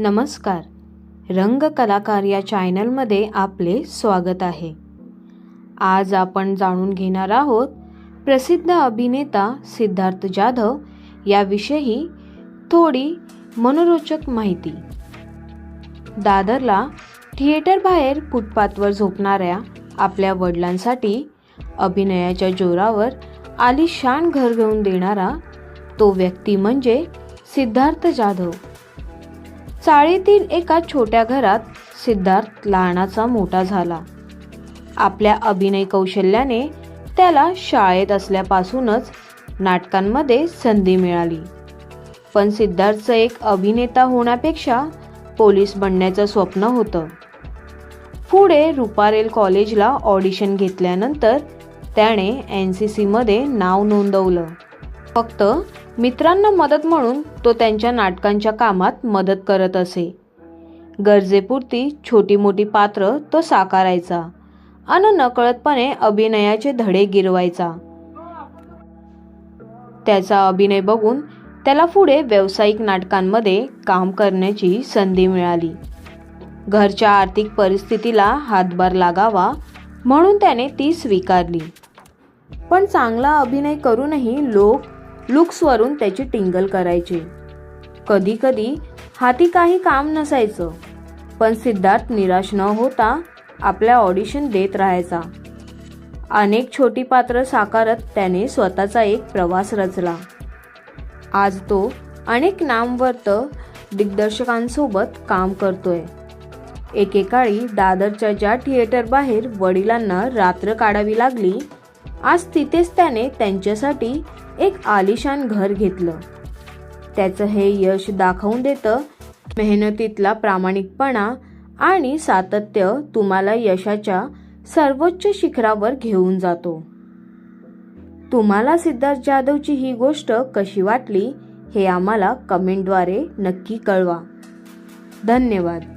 नमस्कार. रंग कलाकार या चॅनलमध्ये आपले स्वागत आहे. आज आपण जाणून घेणार आहोत प्रसिद्ध अभिनेता सिद्धार्थ जाधव याविषयी थोडी मनोरोचक माहिती. दादरला थिएटर बाहेर फुटपाथवर झोपणाऱ्या आपल्या वडिलांसाठी अभिनयाच्या जोरावर आलिशान घर घेऊन देणारा तो व्यक्ती म्हणजे सिद्धार्थ जाधव. चाळीतील एका छोट्या घरात सिद्धार्थ लहानाचा मोठा झाला. आपल्या अभिनय कौशल्याने त्याला शाळेत असल्यापासूनच नाटकांमध्ये संधी मिळाली. पण सिद्धार्थचं एक अभिनेता होण्यापेक्षा पोलीस बनण्याचं स्वप्न होतं. पुढे रुपारेल कॉलेजला ऑडिशन घेतल्यानंतर त्याने एन सी सीमध्ये नाव नोंदवलं. फक्त मित्रांना मदत म्हणून तो त्यांच्या नाटकांच्या कामात मदत करत असे. गरजेपुरती छोटी मोठी पात्र तो साकारायचा अन नकळतपणे अभिनयाचे धडे गिरवायचा. त्याचा अभिनय बघून त्याला पुढे व्यावसायिक नाटकांमध्ये काम करण्याची संधी मिळाली. घरच्या आर्थिक परिस्थितीला हातभार लागावा म्हणून त्याने ती स्वीकारली. पण चांगला अभिनय करूनही लोक लुक्सवरून त्याची टिंगल करायचे. कधी कधी हाती काही काम नसायचं पण सिद्धार्थ निराश न होता आपल्या ऑडिशन देत राहायचा. अनेक छोटी पात्र साकारत त्याने स्वतःचा एक प्रवास रचला. आज तो अनेक नामवर्त दिग्दर्शकांसोबत काम करतोय. एकेकाळी दादरच्या ज्या थिएटर बाहेर वडिलांना रात्र काढावी लागली आज तिथेच त्याने त्यांच्यासाठी एक आलिशान घर घेतलं. त्याचं हे यश दाखवून देतं मेहनतीतला प्रामाणिकपणा आणि सातत्य तुम्हाला यशाच्या सर्वोच्च शिखरावर घेऊन जातो. तुम्हाला सिद्धार्थ जाधवची ही गोष्ट कशी वाटली हे आम्हाला कमेंटद्वारे नक्की कळवा. धन्यवाद.